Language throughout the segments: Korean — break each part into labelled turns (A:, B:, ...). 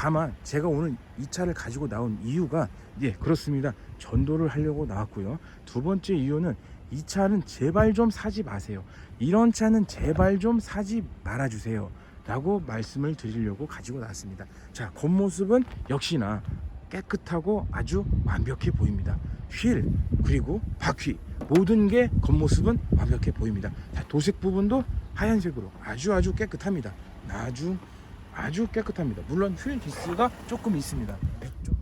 A: 다만 제가 오늘 이 차를 가지고 나온 이유가 예 그렇습니다. 전도를 하려고 나왔고요. 두 번째 이유는 이 차는 제발 좀 사지 마세요. 이런 차는 제발 좀 사지 말아주세요. 라고 말씀을 드리려고 가지고 나왔습니다. 자 겉모습은 역시나 깨끗하고 아주 완벽해 보입니다. 휠 그리고 바퀴 모든 게 겉모습은 완벽해 보입니다. 자, 도색 부분도 하얀색으로 아주 아주 깨끗합니다. 아주 아주 깨끗합니다 물론 휠 기스가 조금 있습니다 좀.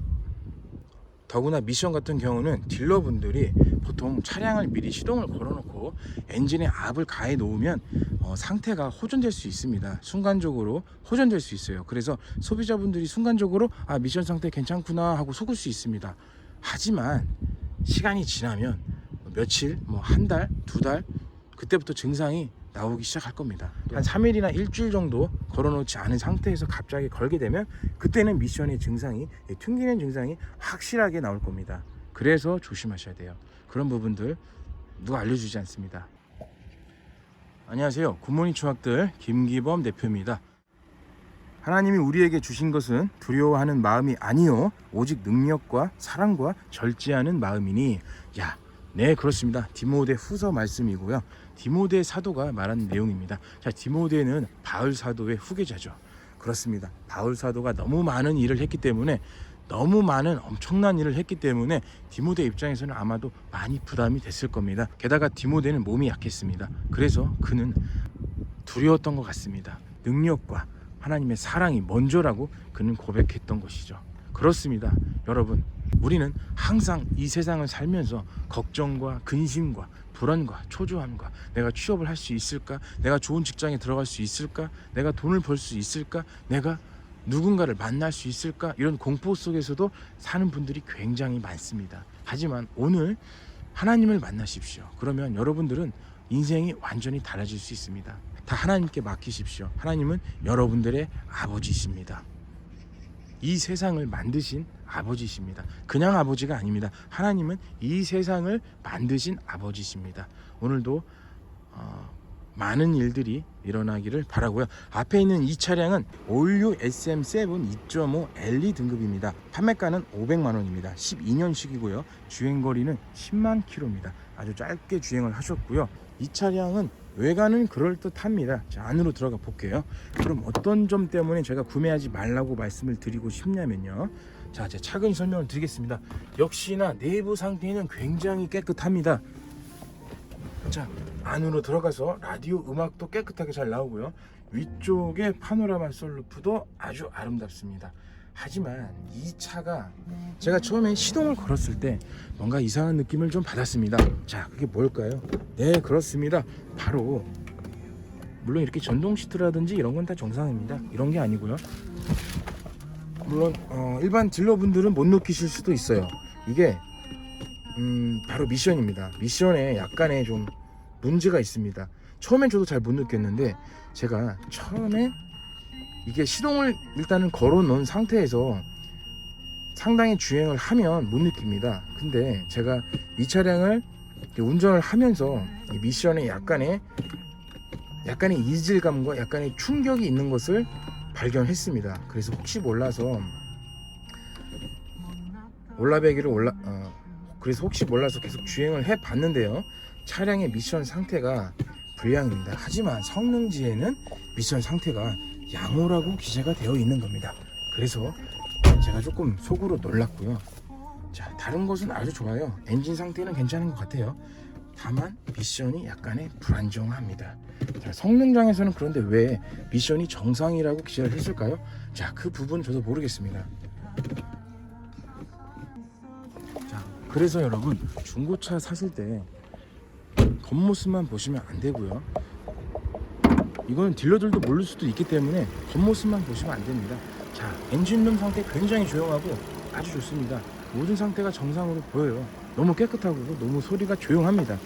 A: 더구나 미션 같은 경우는 딜러분들이 보통 차량을 미리 시동을 걸어놓고 엔진에 압을 가해 놓으면 어, 상태가 호전될 수 있습니다. 순간적으로 호전될 수 있어요. 그래서 소비자분들이 순간적으로 아 미션 상태 괜찮구나 하고 속을 수 있습니다. 하지만 시간이 지나면 며칠, 뭐 한 달, 두 달 그때부터 증상이 나오기 시작할 겁니다. 한 3일이나 일주일 정도 걸어놓지 않은 상태에서 갑자기 걸게 되면 그때는 미션의 증상이 예, 튕기는 증상이 확실하게 나올 겁니다. 그래서 조심하셔야 돼요. 그런 부분들 누가 알려주지 않습니다. 안녕하세요. 굿모닝 추학들 김기범 대표입니다. 하나님이 우리에게 주신 것은 두려워하는 마음이 아니요 오직 능력과 사랑과 절제하는 마음이니 야, 네 그렇습니다. 디모데 후서 말씀이고요. 디모데 사도가 말한 내용입니다. 자, 디모데는 바울 사도의 후계자죠. 그렇습니다. 바울 사도가 너무 많은 일을 했기 때문에 너무 많은 엄청난 일을 했기 때문에 디모데 입장에서는 아마도 많이 부담이 됐을 겁니다. 게다가 디모데는 몸이 약했습니다. 그래서 그는 두려웠던 것 같습니다. 능력과 하나님의 사랑이 먼저라고 그는 고백했던 것이죠. 그렇습니다. 여러분, 우리는 항상 이 세상을 살면서 걱정과 근심과 불안과 초조함과 내가 취업을 할 수 있을까? 내가 좋은 직장에 들어갈 수 있을까? 내가 돈을 벌 수 있을까? 내가 누군가를 만날 수 있을까? 이런 공포 속에서도 사는 분들이 굉장히 많습니다. 하지만 오늘 하나님을 만나십시오. 그러면 여러분들은 인생이 완전히 달라질 수 있습니다. 다 하나님께 맡기십시오. 하나님은 여러분들의 아버지십니다. 이 세상을 만드신 아버지십니다. 그냥 아버지가 아닙니다. 하나님은 이 세상을 만드신 아버지십니다. 오늘도 어, 많은 일들이 일어나기를 바라고요. 앞에 있는 이 차량은 올류 SM7 2.5 LE 등급입니다. 판매가는 500만 원입니다. 12년식이고요. 주행 거리는 10만 킬로입니다. 아주 짧게 주행을 하셨고요. 이 차량은 외관은 그럴듯합니다. 자, 안으로 들어가 볼게요. 그럼 어떤 점 때문에 제가 구매하지 말라고 말씀을 드리고 싶냐면요. 자, 제 차근 설명을 드리겠습니다. 역시나 내부 상태는 굉장히 깨끗합니다. 자 안으로 들어가서 라디오 음악도 깨끗하게 잘 나오고요 위쪽에 파노라마 솔루프도 아주 아름답습니다 하지만 이 차가 제가 처음에 시동을 걸었을 때 뭔가 이상한 느낌을 좀 받았습니다. 자 그게 뭘까요? 네 그렇습니다. 바로 물론 이렇게 전동 시트라든지 이런 건 다 정상입니다. 이런 게 아니고요. 물론 어, 일반 딜러분들은 못 느끼실 수도 있어요. 이게 음, 바로 미션입니다. 미션에 약간의 좀 문제가 있습니다. 처음엔 저도 잘 못 느꼈는데 제가 처음에 이게 시동을 일단은 걸어 놓은 상태에서 상당히 주행을 하면 못 느낍니다. 근데 제가 이 차량을 운전을 하면서 이 미션에 약간의 약간의 이질감과 약간의 충격이 있는 것을 발견했습니다. 그래서 혹시 몰라서 올라배기를 올라 어, 그래서 혹시 몰라서 계속 주행을 해 봤는데요. 차량의 미션 상태가 불량입니다. 하지만 성능지에는 미션 상태가 양호라고 기재가 되어 있는 겁니다. 그래서 제가 조금 속으로 놀랐고요. 자, 다른 것은 아주 좋아요. 엔진 상태는 괜찮은 것 같아요. 다만 미션이 약간의 불안정합니다. 자, 성능장에서는 그런데 왜 미션이 정상이라고 기재를 했을까요? 자, 그 부분 저도 모르겠습니다. 자, 그래서 여러분 중고차 사실 때 겉모습만 보시면 안 되고요. 이건 딜러들도 모를 수도 있기 때문에 겉모습만 보시면 안 됩니다. 자, 엔진룸 상태 굉장히 조용하고 아주 좋습니다. 모든 상태가 정상으로 보여요. 너무 깨끗하고 너무 소리가 조용합니다.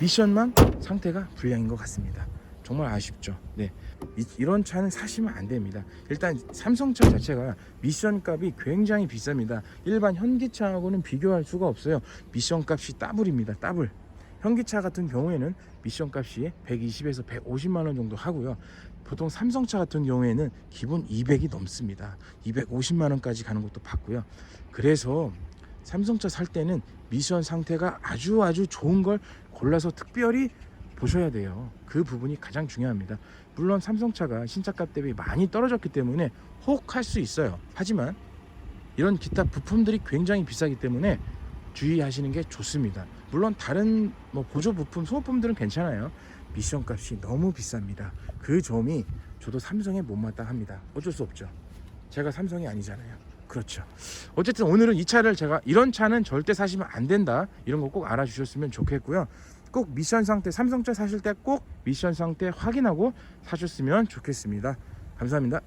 A: 미션만 상태가 불량인 것 같습니다. 정말 아쉽죠. 네. 이, 런 차는 사시면 안 됩니다. 일단 삼성차 자체가 미션 값이 굉장히 비쌉니다. 일반 현기차하고는 비교할 수가 없어요. 미션 값이 따블입니다. 따블. 현기차 같은 경우에는 미션 값이 120에서 150만 원 정도 하고요. 보통 삼성차 같은 경우에는 기본 200이 넘습니다. 250만 원까지 가는 것도 봤고요. 그래서 삼성차 살 때는 미션 상태가 아주 아주 좋은 걸 골라서 특별히 보셔야 돼요. 그 부분이 가장 중요합니다. 물론 삼성차가 신차값 대비 많이 떨어졌기 때문에 혹할 수 있어요. 하지만 이런 기타 부품들이 굉장히 비싸기 때문에 주의하시는 게 좋습니다. 물론 다른 뭐 보조 부품, 소모품들은 괜찮아요. 미션 값이 너무 비쌉니다. 그 점이 저도 삼성에 못마땅합니다. 어쩔 수 없죠. 제가 삼성이 아니잖아요. 그렇죠. 어쨌든 오늘은 이 차를 제가 이런 차는 절대 사시면 안 된다. 이런 거 꼭 알아주셨으면 좋겠고요. 꼭 미션 상태 삼성차 사실 때 꼭 미션 상태 확인하고 사셨으면 좋겠습니다. 감사합니다.